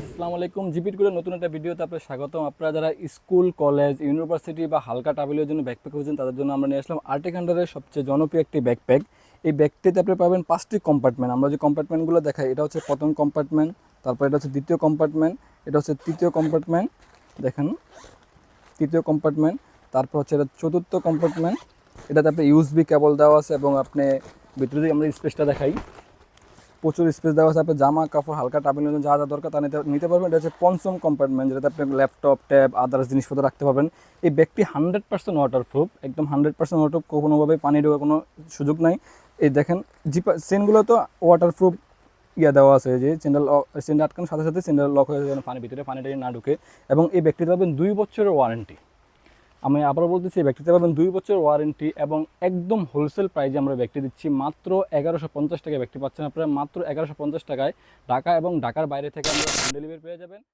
আসসালামু আলাইকুম। জিপিট করে নতুন একটা ভিডিওতে আপনার স্বাগতম। আপনারা যারা স্কুল, কলেজ, ইউনিভার্সিটি বা হালকা ট্রাভেলের জন্য ব্যাকপ্যাক খুঁজছেন, তাদের জন্য আমরা নিয়ে আসলাম আর্টিক আন্ডারের সবচেয়ে জনপ্রিয় একটি ব্যাকপ্যাক। এই ব্যাগটিতে আপনি পাবেন পাঁচটি কম্পার্টমেন্ট আমরা যে কম্পার্টমেন্টগুলো দেখাই, এটা হচ্ছে প্রথম কম্পার্টমেন্ট তারপর এটা হচ্ছে দ্বিতীয় কম্পার্টমেন্ট এটা হচ্ছে তৃতীয় কম্পার্টমেন্ট দেখেন, তৃতীয় কম্পার্টমেন্ট তারপর হচ্ছে এটা চতুর্থ কম্পার্টমেন্ট এটাতে আপনি ইউএসবি কেবল দেওয়া আছে এবং আপনি ভিতরে যদি আমরা স্পেসটা দেখাই প্রচুর স্পেস দেওয়া আছে আপনার জামা, কাপড়, হালকা জন্য যা যা দরকার তা নিতে নিতে পারবেন। এটা হচ্ছে পঞ্চম কম্পার্টমেন্ট যেটাতে আপনি ল্যাপটপ ট্যাব আদার্স জিনিসপত্র রাখতে পারবেন। এই ব্যাগটি হান্ড্রেড পার্সেন্ট ওয়াটারপ্রুফ একদম হান্ড্রেড পার্সেন্ট ওয়াটার কোনোভাবে পানি ঢোকার কোনো সুযোগ নাই। এই দেখেন, জিপা চেনগুলো তো ওয়াটারপ্রুফ ইয়া দেওয়া আছে, যে চেন্ডাল চেন্ডাল আটকানোর সাথে সাথে চেন্ডাল লক হয়ে যাবে পানি ভিতরে পানিটা না ঢুকে। এবং এই ব্যাগটিতে পাবেন দুই বছরের ওয়ারেন্টি আমি আবার বলতেছি, এই পাবেন দুই বছর ওয়ারেন্টি এবং একদম হোলসেল প্রাইজে আমরা ব্যাগটি দিচ্ছি। মাত্র এগারোশো পঞ্চাশ টাকায় ব্যাগটি পাচ্ছেন আপনারা। মাত্র এগারোশো পঞ্চাশ টাকায় ঢাকা এবং ঢাকার বাইরে থেকে আমরা হোম ডেলিভারি পেয়ে যাবেন।